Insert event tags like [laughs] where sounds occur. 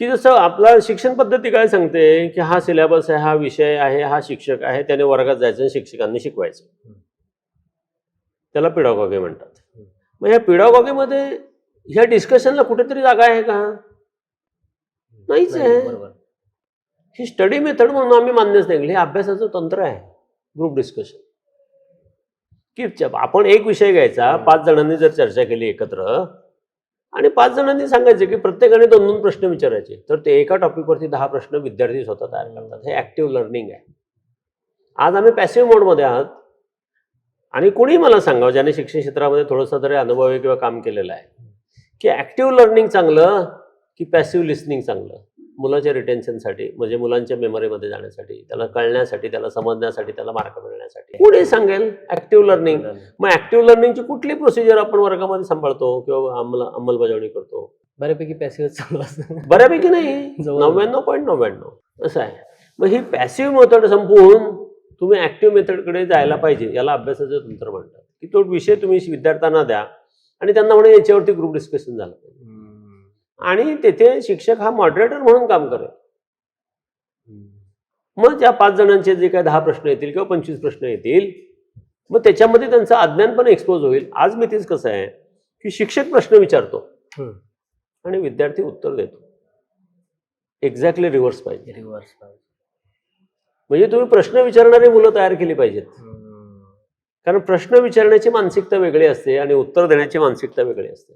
की जसं आपला शिक्षण पद्धती काय सांगते की हा सिलेबस आहे हा विषय आहे हा शिक्षक आहे त्याने वर्गात जायचं आणि शिक्षकांनी शिकवायचं. त्याला पिडागॉगी म्हणतात. मग या पिडागॉगीमध्ये ह्या डिस्कशनला कुठेतरी जागा आहे का? नाहीच आहे. ही स्टडी मेथड म्हणून आम्ही मान्यच नाही. हे अभ्यासाचं तंत्र आहे. ग्रुप डिस्कशन की आपण एक विषय घ्यायचा. पाच जणांनी जर चर्चा केली एकत्र आणि पाच जणांनी सांगायचे की प्रत्येकाने दोन दोन प्रश्न विचारायचे. तर ते एका टॉपिकवरती दहा प्रश्न विद्यार्थी स्वतः तयार करतात. हे ऍक्टिव्ह लर्निंग आहे. आज आम्ही पॅसिव्ह मोडमध्ये आहात. आणि कोणी मला सांगावं ज्याने शिक्षण क्षेत्रामध्ये थोडंसं तरी अनुभवी किंवा काम केलेलं आहे की ऍक्टिव्ह लर्निंग चांगलं की पॅसिव्ह लिस्निंग चांगलं? मुलाच्या रिटेन्शनसाठी म्हणजे मुलांच्या मेमरीमध्ये जाण्यासाठी त्याला कळण्यासाठी त्याला समजण्यासाठी त्याला मार्क मिळण्यासाठी. कोणी सांगेल? ऍक्टिव्ह लर्निंग मग ऍक्टिव्ह लर्निंगची कुठली प्रोसिजर आपण वर्गामध्ये सांभाळतो किंवा अंमल अंमलबजावणी करतो? बऱ्यापैकी पॅसिव्ह चांगला असतो. बऱ्यापैकी नाही. [laughs] नव्याण्णव पॉईंट नव्याण्णव. असं आहे. मग ही पॅसिव्ह मेथड संपवून तुम्ही ऍक्टिव्ह मेथडकडे जायला पाहिजे याला अभ्यासाचं तंत्र म्हणतात. की तो विषय तुम्ही विद्यार्थ्यांना द्या आणि त्यांना म्हणे याच्यावरती ग्रुप डिस्कशन झालं पाहिजे. आणि तेथे शिक्षक हा मॉडरेटर म्हणून काम करेल. मग त्या पाच जणांचे जे काही दहा प्रश्न येतील किंवा पंचवीस प्रश्न येतील मग त्याच्यामध्ये त्यांचं अज्ञान पण एक्सपोज होईल. आज मी तेच कसं आहे की शिक्षक प्रश्न विचारतो. आणि विद्यार्थी उत्तर देतो. एक्झॅक्टली रिव्हर्स पाहिजे. रिव्हर्स म्हणजे तुम्ही प्रश्न विचारणारी मुलं तयार केली पाहिजेत. कारण प्रश्न विचारण्याची मानसिकता वेगळी असते आणि उत्तर देण्याची मानसिकता वेगळी असते.